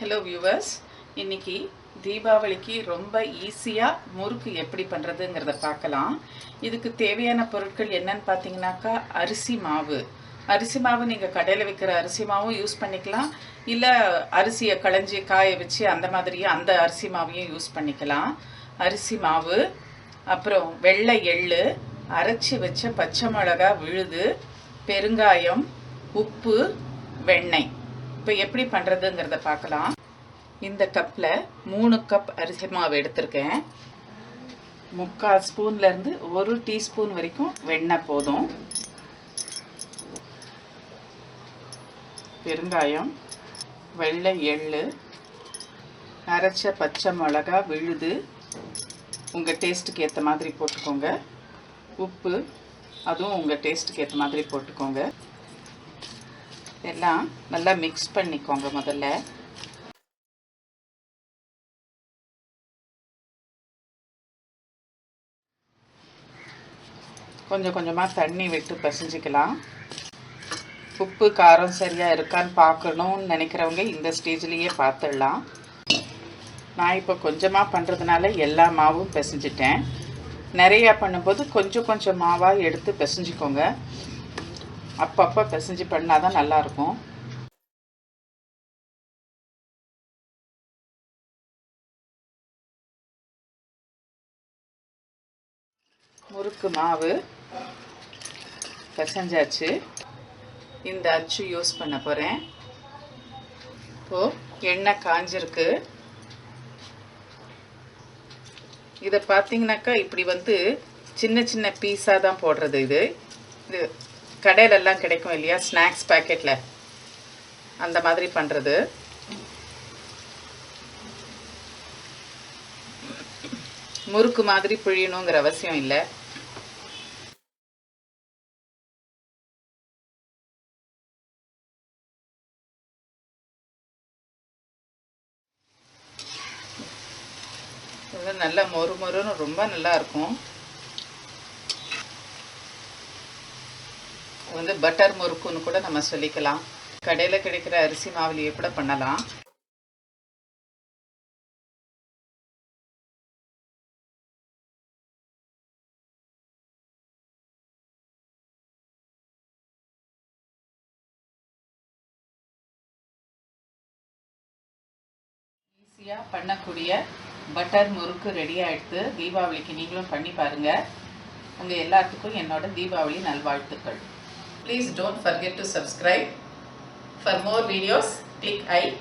Hello viewers இன்னைக்கு தீபாவளிக்கு ரொம்ப ஈஸியாக முறுக்கு எப்படி பண்ணுறதுங்கிறத பார்க்கலாம். இதுக்கு தேவையான பொருட்கள் என்னன்னு பார்த்தீங்கன்னாக்கா அரிசி மாவு. அரிசி மாவு நீங்கள் கடையில் விற்கிற அரிசி மாவும் யூஸ் பண்ணிக்கலாம். இல்லை அரிசியை களைஞ்சி காய வச்சு அந்த மாதிரியே அந்த அரிசி மாவையும் யூஸ் பண்ணிக்கலாம். அரிசி மாவு அப்புறம் வெள்ளை எள்ளு அரைச்சி வச்ச பச்சை மிளகா விழுது பெருங்காயம் உப்பு வெண்ணெய். இப்போ எப்படி பண்ணுறதுங்கிறத பார்க்கலாம். இந்த கப்பில் மூணு கப் அரிசி மாவு எடுத்திருக்கேன். முக்கால் ஸ்பூன்லேருந்து ஒரு டீஸ்பூன் வரைக்கும் வெண்ணெய் போதும். பெருங்காயம் வெள்ளை எள் அரைச்ச பச்சை மிளகா விழுது. உங்கள் டேஸ்ட்டுக்கு ஏற்ற மாதிரி போட்டுக்கோங்க. உப்பு அதுவும் உங்கள் டேஸ்ட்டுக்கு ஏற்ற மாதிரி போட்டுக்கோங்க. எல்லாம் நல்லா மிக்ஸ் பண்ணிக்கோங்க முதல்ல. கொஞ்சம் கொஞ்சமாக தண்ணி விட்டு பசிஞ்சிக்கலாம். உப்பு காரம் சரியாக இருக்கான்னு பார்க்கணும்னு நினைக்கிறவங்க இந்த ஸ்டேஜ்லேயே பார்த்துடலாம். நான் இப்போ கொஞ்சமாக பண்ணுறதுனால எல்லா மாவும் பிசைஞ்சிட்டேன். நிறையா பண்ணும்போது கொஞ்சம் கொஞ்சம் மாவாக எடுத்து பிசைஞ்சிக்கோங்க. அப்பப்போ பிசைஞ்சு பண்ணால் தான் நல்லாயிருக்கும். முறுக்கு மாவு பிசைஞ்சாச்சு. இந்த அச்சு யூஸ் பண்ண போகிறேன் இப்போது எண்ணெய் காஞ்சிருக்கு. இதை பார்த்தீங்கன்னாக்கா இப்படி வந்து சின்ன சின்ன பீஸாக தான் போடுறது இது. இது கடையிலெல்லாம் கிடைக்கும் இல்லையா? ஸ்நாக்ஸ் பேக்கெட்டில் அந்த மாதிரி பண்ணுறது முறுக்கு மாதிரி பிழியணுங்கிற அவசியம் இல்லை. நல்ல நல்லா மொறு மொறுன்னு ரொம்ப நல்லா இருக்கும். வந்து பட்டர் முறுக்குன்னு கூட நம்ம சொல்லிக்கலாம். கடையில் கிடைக்கிற அரிசி மாவுலேயே கூட பண்ணலாம்? ஈஸியாக பண்ணக்கூடிய பட்டர் முறுக்கு ரெடி ஆகிடுது தீபாவளிக்கு நீங்களும் பண்ணி பாருங்கள் உங்கள் எல்லாத்துக்கும் என்னோட தீபாவளி நல்வாழ்த்துக்கள். Please don't forget to subscribe. For more videos, click I